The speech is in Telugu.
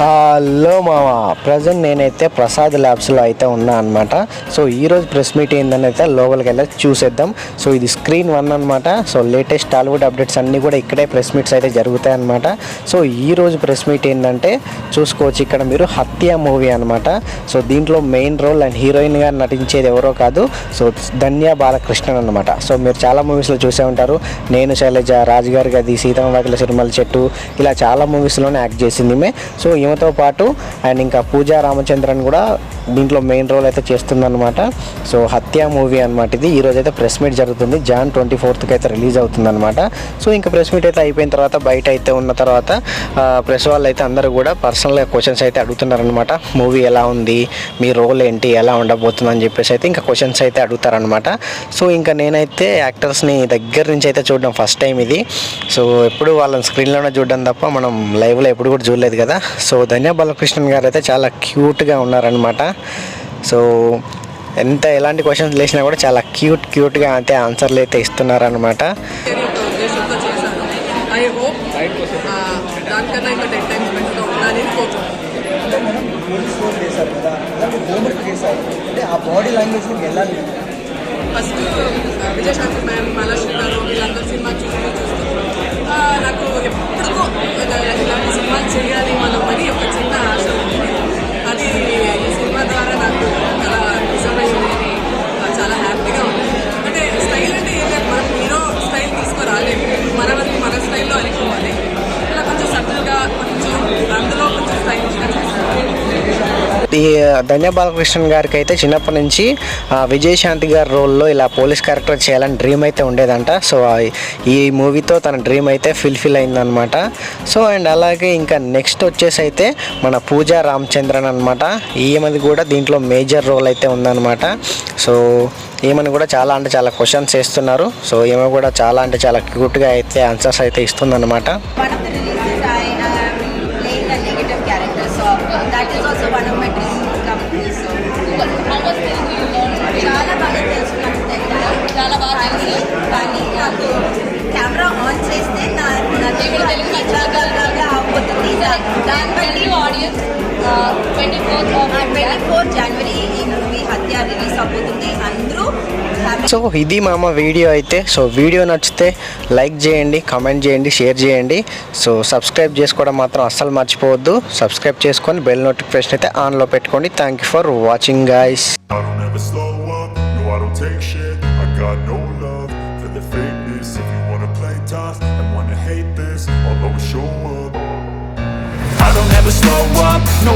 Uh, హలో మామ ప్రజెంట్ నేనైతే ప్రసాద్ ల్యాబ్స్లో అయితే ఉన్నా అనమాట సో ఈరోజు ప్రెస్ మీట్ ఏందని అయితే లోపలికి వెళ్ళి చూసేద్దాం. సో ఇది స్క్రీన్ వన్ అనమాట సో లేటెస్ట్ టాలీవుడ్ అప్డేట్స్ అన్నీ కూడా ఇక్కడే ప్రెస్ మీట్స్ అయితే జరుగుతాయి అనమాట సో ఈ రోజు ప్రెస్ మీట్ ఏంటంటే చూసుకోవచ్చు ఇక్కడ మీరు హత్య మూవీ అనమాట సో దీంట్లో మెయిన్ రోల్ అండ్ హీరోయిన్గా నటించేది ఎవరో కాదు. సో ధన్య బాలకృష్ణన్ అనమాట సో మీరు చాలా మూవీస్లో చూసే ఉంటారు. నేను శైలజ రాజుగారి గది సీతమ్మ వాకిల సిరిమల చెట్టు ఇలా చాలా మూవీస్లోనే యాక్ట్ చేసింది ఈమె. సో ఈమెతో పాటు అండ్ ఇంకా పూజా రామచంద్రన్ కూడా దీంట్లో మెయిన్ రోల్ అయితే చేస్తుందన్నమాట. సో హత్య మూవీ అనమాట ఇది. ఈరోజు అయితే ప్రెస్ మీట్ జరుగుతుంది. జాన్ ట్వంటీ ఫోర్త్కి అయితే రిలీజ్ అవుతుందన్నమాట. సో ఇంకా ప్రెస్ మీట్ అయితే అయిపోయిన తర్వాత బయట అయితే ఉన్న తర్వాత ప్రెస్ వాళ్ళు అయితే అందరూ కూడా పర్సనల్గా క్వశ్చన్స్ అయితే అడుగుతున్నారనమాట మూవీ ఎలా ఉంది? మీ రోల్ ఏంటి? ఎలా ఉండబోతుంది? అని చెప్పేసి అయితే ఇంకా క్వశ్చన్స్ అయితే అడుగుతారనమాట సో ఇంకా నేనైతే యాక్టర్స్ని దగ్గర నుంచి అయితే చూడడం ఫస్ట్ టైం ఇది. సో ఎప్పుడు వాళ్ళని స్క్రీన్లోనే చూడడం తప్ప మనం లైవ్లో ఎప్పుడు కూడా చూడలేదు కదా. సో ధన్య బాలకృష్ణన్ గారు అయితే చాలా క్యూట్గా ఉన్నారనమాట సో ఎంత ఎలాంటి క్వశ్చన్స్ లేచినా కూడా చాలా క్యూట్ క్యూట్గా అయితే ఆన్సర్లు అయితే ఇస్తున్నారనమాట ఫస్ట్ విజయశాంతి మ్యామ్ మహాలక్ష్మి గారు వీళ్ళందరూ సినిమా ఈ ధన్య బాలకృష్ణన్ గారికి అయితే చిన్నప్పటి నుంచి ఆ, విజయశాంతి గారి రోల్లో ఇలా పోలీస్ క్యారెక్టర్ చేయాలని డ్రీమ్ అయితే ఉండేదంట. సో ఈ మూవీతో తన డ్రీమ్ అయితే ఫిల్ఫిల్ అయిందనమాట సో అండ్ అలాగే ఇంకా నెక్స్ట్ వచ్చేసి అయితే మన పూజా రామచంద్రన్ అనమాట ఈమెది కూడా దీంట్లో మేజర్ రోల్ అయితే ఉందన్నమాట. సో ఈమెను కూడా చాలా అంటే చాలా క్వశ్చన్స్ వేస్తున్నారు. సో ఈమె కూడా చాలా అంటే చాలా క్యూట్గా అయితే ఆన్సర్స్ అయితే ఇస్తుందన్నమాట. Audience twenty four twenty four జనవరి ఈ మూవీ హత్య రిలీజ్ అవుతుంది అందరూ సో ఇది మా అమ్మ వీడియో అయితే. సో వీడియో నచ్చితే లైక్ చేయండి కామెంట్ చేయండి షేర్ చేయండి. సో సబ్స్క్రైబ్ చేసుకోవడం మాత్రం అస్సలు మర్చిపోవద్దు. సబ్స్క్రైబ్ చేసుకొని బెల్ నోటిఫికేషన్ అయితే ఆన్లో పెట్టుకోండి. Thank you for watching guys show slow up, no